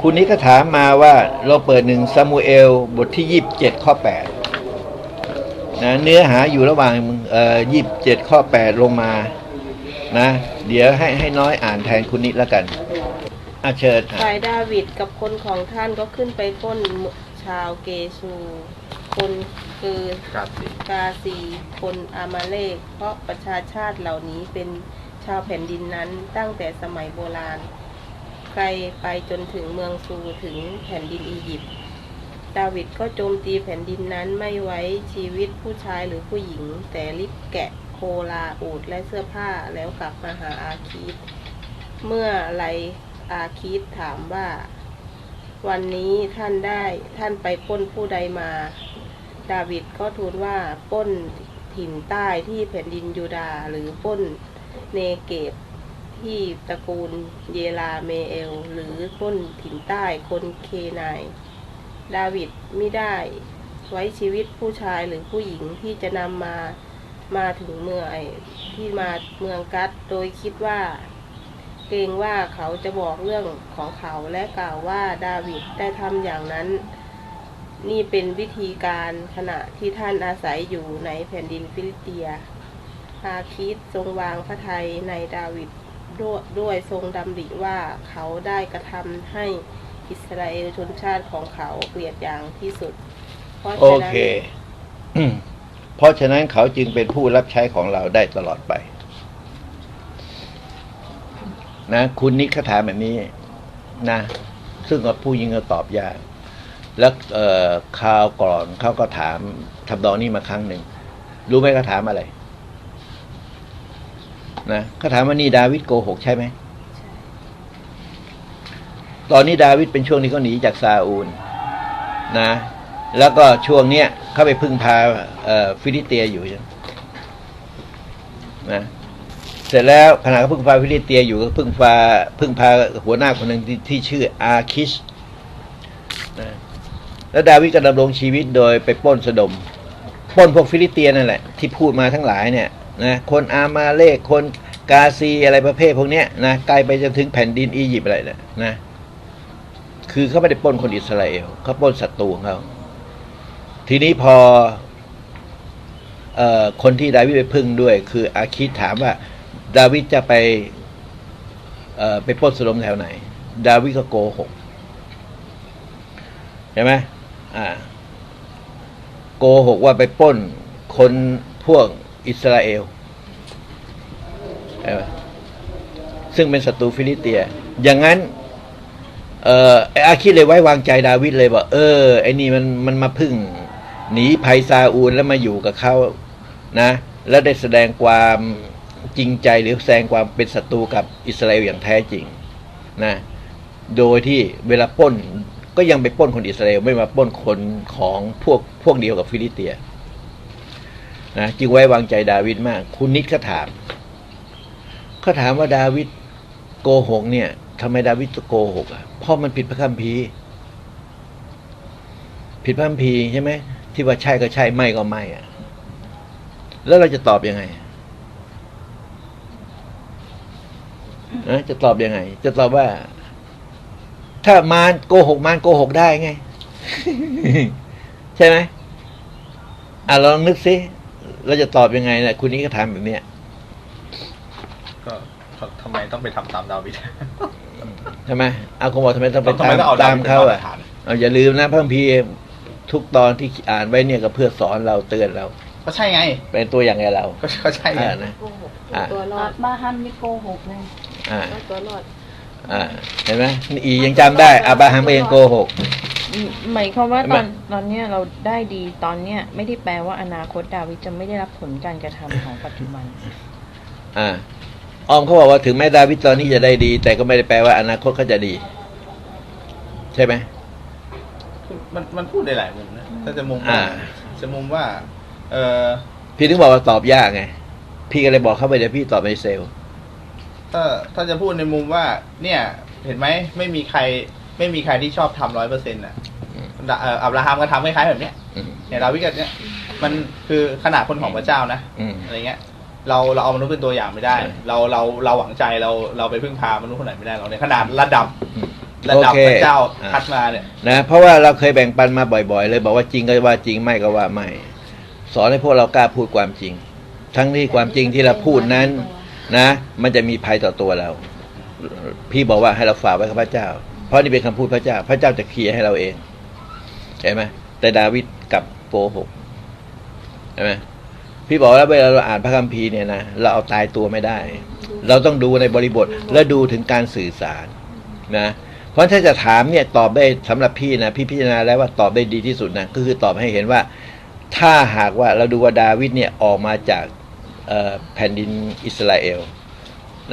คุณนี้ก็ถามมาว่าเราเปิดหนึ่งซามูเอล บทที่ยี่สิบเจ็ดข้อแปดนะเนื้อหาอยู่ระหว่างเอ่อยี่สิบเจ็ดข้อแปดลงมานะเดี๋ยวให้ให้น้อยอ่านแทนคุณนิดแล้วกันอาเชิญอะฝ่ายดาวิดกับคนของท่านก็ขึ้นไปปล้นชาวเกชูคนคือกาซีคนอามาเลก เพราะประชาชาติเหล่านี้เป็นชาวแผ่นดินนั้นตั้งแต่สมัยโบราณ ใครไปจนถึงเมืองซูถึงแผ่นดินอียิปต์ ดาวิดก็โจมตีแผ่นดินนั้นไม่ไว้ชีวิตผู้ชายหรือผู้หญิง แต่ริบแกะโคลาอูดและเสื้อผ้าแล้วกลับมาหาอาคีต เมื่อไรอาคีตถามว่า วันนี้ท่านได้ท่านไปป้นผู้ใดมา ดาวิดก็ทูลว่าป้นถิ่นใต้ที่แผ่นดินยูดาหรือป้นเนเกบ ที่ตระกูลเยลาเมเอล หรือปล้นถิ่นใต้คนเคนาย ดาวิดไม่ได้ ไว้ชีวิตผู้ชายหรือผู้หญิงที่จะนำมามาถึงเมืองไอ้ที่มาเมืองกัดโดยคิดว่า เกรงว่าเขาจะบอกเรื่องของเขาและกล่าวว่าดาวิดได้ทำอย่างนั้น นี่เป็นวิธีการขณะที่ท่านอาศัยอยู่ในแผ่นดินฟิลิเตียอาคิดทรงวางพระทัยในดาวิด ด้วยด้วยทรงดำริว่าเขาได้กระทำให้อิสราเอลชนชาติของเขาเกลียดอย่างที่สุด เพราะโอฉะนั้นเค เพราะฉะนั้นเขาจึงเป็นผู้รับใช้ของเราได้ตลอดไป นะ คุณนิกเขาถามแบบนี้ นะ ซึ่งกับผู้ยิงก็ตอบยาก แล้วเอ่อคราวก่อนเขาก็ถามทำนองนี้มาครั้งหนึ่ง รู้ไหมเขาถามอะไร นะเขาถามว่านี่ดาวิดโกหกใช่ไหมตอนนี้ดาวิดเป็นช่วงที่เขาหนีจากซาอูลนะ แล้วก็ช่วงเนี้ยเขาไปพึ่งพาเอ่อฟิลิสเตียอยู่ใช่ไหมนะเสร็จแล้วขณะเขาพึ่งพาฟิลิสเตียอยู่ก็พึ่งพาพึ่งพาหัวหน้าคนหนึ่งที่ที่ชื่ออาคิชนะแล้วดาวิดก็ดำรงชีวิตโดยไปปล้นสะดมปล้นพวกฟิลิสเตียนั่นแหละที่พูดมาทั้งหลายเนี่ย นะคนอามาเลกคนกาซีอะไรประเภทพวกเนี้ยนะไกลไปจนถึงแผ่นดินอียิปต์อะไรเนี่ยนะ คือเขาไม่ได้ปล้นคนอิสราเอลเขาปล้นศัตรูของเขาทีนี้พอเอ่อคนที่ดาวิดไปพึ่งด้วย คืออาคิดถามว่า ดาวิดจะไปเอ่อไปปล้นสโดมแถวไหน ดาวิดก็โกหกเห็นไหมอ่าโกหกว่าไปปล้นคนพวก อิสราเอลเห็นไหมซึ่งเป็นศัตรูฟิลิเตีย อย่างนั้นเอ่ออาคิเลยไว้วางใจดาวิดเลยบอกเออไอ้นี่มันมันมาพึ่ง หนีภัยซาอูลแล้วมาอยู่กับเขานะ แล้วได้แสดงความจริงใจหรือแสดงความเป็นศัตรูกับอิสราเอลอย่างแท้จริงนะ โดยที่เวลาป้นก็ยังไปป้นคนอิสราเอลไม่มาป้นคนของพวกพวกเดียวกับฟิลิเตีย นะจึงไว้วางใจดาวิดมาก คุณนิดก็ถามเขาถามว่าดาวิดโกหกเนี่ยทำไมดาวิดโกหกอะเพราะมันผิดพระคัมภีร์ผิดพระคัมภีร์ใช่ไหมที่ว่าใช่ก็ใช่ไม่ก็ไม่อะ แล้วเราจะตอบยังไงนะจะตอบยังไง จะตอบว่า ถ้ามารโกหกมารโกหกได้ไง ใช่ไหมอะลองนึกซิ เราจะตอบยังไงนะคุณนี้ก็ถามแบบเนี้ยก็ทำไมต้องไปทำตามดาวิด ใช่ไหมเอาคงบอกทำไมต้องไปทำไมตามต้องเอาดาตามวิดเป็นเขามาตรอะฐาน เอาอย่าลืมนะพระคัมภีร์ทุกตอนที่อ่านไว้เนี่ยก็เพื่อสอนเราเตือนเรา ก็ใช่ไง เป็นตัวอย่างให้เราก็ก็ใช่ไงอ่านะ โกหกอะ ตัวรออาดบราฮัมนี่โกหกเลยอ่าเอาตัวรอดอ่าเห็นไหมนี่อียังจำได้อาบราฮัมเองโกหกอืม หมายความว่าเห็นไหมตอนตอนเนี้ยเราได้ดีตอนเนี้ยไม่ได้แปลว่าอนาคตดาวิดจะไม่ได้รับผลการกระทำของปัจจุบัน อ่าออมเขาบอกว่าถึงแม้ดาวิดตอนนี้จะได้ดี แต่ก็ไม่ได้แปลว่าอนาคตเขาจะดี ใช่ไหมมันมันพูดได้หลายมุมนะถ้าจะมุมอ่าว่าจะมุมว่า เออพี่ถึงบอกว่าตอบยากไง พี่ก็เลยบอกเขาไปเดี๋ยวพี่ตอบในเซลล์ถ้าถ้าจะพูดในมุมว่า เนี่ย เห็นไหมไม่มีใคร ไม่มีใครที่ชอบทำร้อยเปอร์เซ็นต์อะดาเอ่ออับราฮัมก็ทำคล้ายๆแบบเนี้ยอืมเนี่ยดาวิดก็เนี่ยมันคือขนาดคนของพระเจ้านะอืมอะไรเงี้ย เราเราเอามนุษย์เป็นตัวอย่างไม่ได้ใช่เราเราเราหวังใจเราเราไปพึ่งพามนุษย์คนไหนไม่ได้เราในขนาดระดับอืมระดับโอเคพระเจ้าอะคัดมาเนี่ยนะเพราะว่าเราเคยแบ่งปันมาบ่อย ๆ เลย บอกว่าจริงก็ว่าจริงไม่ก็ว่าไม่ สอนให้พวกเรากล้าพูดความจริง ทั้งที่ความจริงที่เราพูดนั้น นะ มันจะมีภัยต่อตัวเรา พี่บอกว่าให้เราฝากไว้กับพระเจ้า เพราะนี่เป็นคำพูดพระเจ้า พระเจ้าจะเคลียร์ให้เราเองเห็นไหมแต่ดาวิดกับโกหกเห็นไหมพี่บอกแล้วเวลาเราอ่านพระคัมภีร์เนี่ยนะเราเอาตายตัวไม่ได้ เราต้องดูในบริบทและดูถึงการสื่อสารนะ เพราะถ้าจะถามเนี่ยตอบได้สำหรับพี่นะพี่พิจารณาแล้วว่าตอบได้ดีที่สุดนะก็คือตอบให้เห็นว่า ถ้าหากว่าเราดูว่าดาวิดเนี่ยออกมาจากแผ่นดินอิสราเอล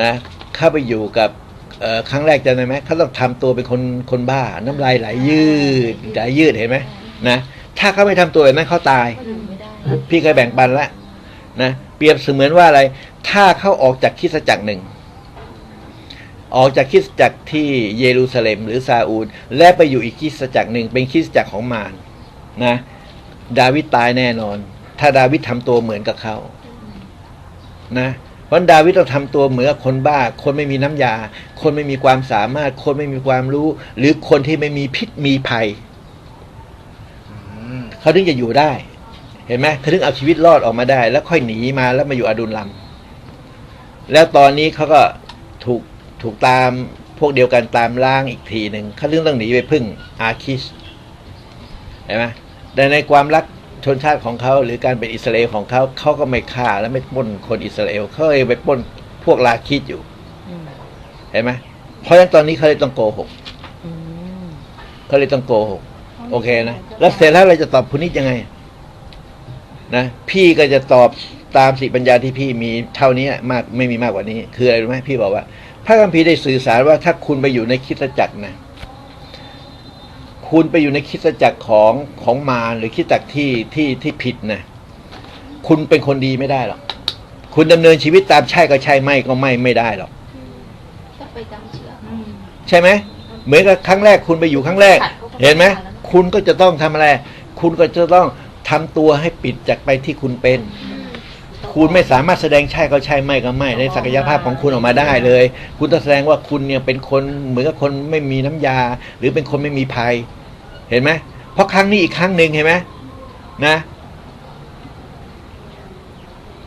นะเข้าไปอยู่กับ ครั้งแรกจำได้ไหมเขาต้องทำตัวเป็นคนคนบ้า น้ำลายไหลยืดไหลยืดเห็นไหมนะถ้าเขาไม่ทำตัวแบบนั้นเขาตาย พี่เคยแบ่งปันแล้วนะเปรียบเสมือนว่าอะไร ถ้าเขาออกจากคริสตจักรหนึ่ง ออกจากคริสตจักรที่เยรูซาเล็มหรือซาอูลและไปอยู่อีกคริสตจักรหนึ่ง เป็นคริสตจักรของมารนะดาวิดตายแน่นอน ถ้าดาวิดทำตัวเหมือนกับเขานะเพ ราะดาวิดต้องทำตัวเหมือนกับคนบ้า คนไม่มีน้ำยา คนไม่มีความสามารถ คนไม่มีความรู้ หรือคนที่ไม่มีพิษมีภัยอืมเขาถึงจะอยู่ได้ เห็นไหมเขาถึงเอาชีวิตรอดออกมาได้ แล้วค่อยหนีมาแล้วมาอยู่อดุลลัมแล้วตอนนี้เขาก็ถูกถูกตามพวกเดียวกันตามล่างอีกทีหนึ่งเขาถึงต้องหนีไปพึ่งอาคิสเห็นไหมแต่ในความรัก ชนชาติของเขาหรือการเป็นอิสราเอลของเขาเขาก็ไม่ฆ่าและไม่ปล้นคนอิสราเอลเขาเลยไปปล้นพวกลาคิดอยู่เห็นไหมเพราะฉะนั้นตอนนี้เขาเลยต้องโกหกเขาเลยต้องโกหกโอเคนะแล้วเสร็จแล้วเราจะตอบคุณนิดยังไง นะพี่ก็จะตอบตามสิปัญญาที่พี่มีเท่านี้มากไม่มีมากกว่านี้ คืออะไรรู้ไหมพี่บอกว่า พระคัมภีร์ได้สื่อสารว่าถ้าคุณไปอยู่ในคริสตจักรนะ คุณไปอยู่ในคริสตจักรของของมารหรือคริสตจักรที่ที่ที่ผิดนะคุณเป็นคนดีไม่ได้หรอกคุณดำเนินชีวิตตามใช่ก็ใช่ไม่ก็ไม่ไม่ได้หรอกต้องไปจำเชื่อใช่ไหมเหมือนกับครั้งแรกคุณไปอยู่ครั้งแรก เห็นไหมคุณก็จะต้องทำอะไร คุณก็จะต้องทำตัวให้ปิดจากไปที่คุณเป็น คุณไม่สามารถแสดงใช่ก็ใช่ไม่ก็ไม่ ในศักยภาพของคุณออกมาได้เลย คุณต้องแสดงว่าคุณเนี่ยเป็นคนเหมือนกับคนไม่มีน้ำยา หรือเป็นคนไม่มีภัย เห็นไหมเพราะครั้งนี้อีกครั้งหนึ่งเห็นไหมนะ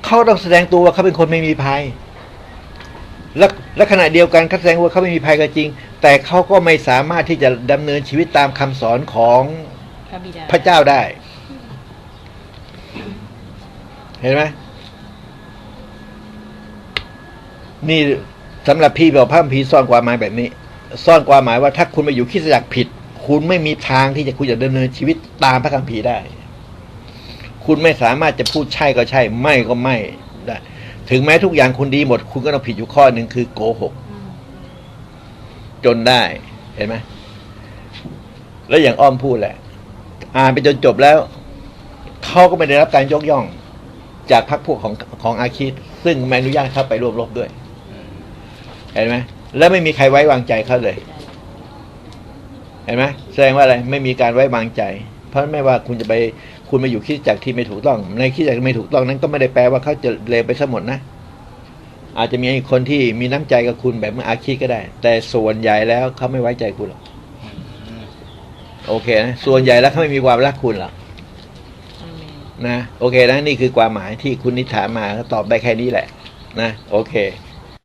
เขาต้องแสดงตัวว่าเขาเป็นคนไม่มีภัย และและขณะเดียวกันเขาแสดงว่าเขาไม่มีภัยก็จริง แต่เขาก็ไม่สามารถที่จะดำเนินชีวิตตามคำสอนของพระบิดาพระเจ้าได้ เห็นไหมนี่สำหรับพี่บอกพระคัมภีร์ซ่อนความหมายแบบนี้ ซ่อนความหมายว่าถ้าคุณมาอยู่คริดจักรผิด คุณไม่มีทางที่จะคุณจะดำเนินชีวิตตามพระคัมภีร์ได้ คุณไม่สามารถจะพูดใช่ก็ใช่ ไม่ก็ไม่ได้ ถึงแม้ทุกอย่างคุณดีหมด คุณก็ต้องผิดอยู่ข้อหนึ่งคือโกหก จนได้เห็นไหมแล้วอย่างอ้อมพูดแหละ อ่านไปจนจบแล้วเขาก็ไม่ได้รับการยกย่อง จากพรรคพวกของของอาคีตซึ่งไม่อนุญาตเข้าไปร่วมรบด้วย เห็นไหมแล้วไม่มีใครไว้วางใจเขาเลย เห็นไหมแสดงว่าอะไรไม่มีการไว้วางใจ เพราะไม่ว่าคุณจะไปคุณมาอยู่คริดจักรที่ไม่ถูกต้อง ในคริดจักรไม่ถูกต้องนั้นก็ไม่ได้แปลว่าเขาจะเลวไปซะหมดนะ อาจจะมีคนที่มีน้ำใจกับคุณแบบเมื่ออาคีตก็ได้ แต่ส่วนใหญ่แล้วเขาไม่ไว้ใจคุณหรอกโอเคนะส่วนใหญ่แล้วเขาไม่มีความรักคุณหรอกอาเมนนะโอเคนะนี่คือความหมายที่คุณนิถามมาก็ตอบได้แค่นี้แหละ นะ โอเค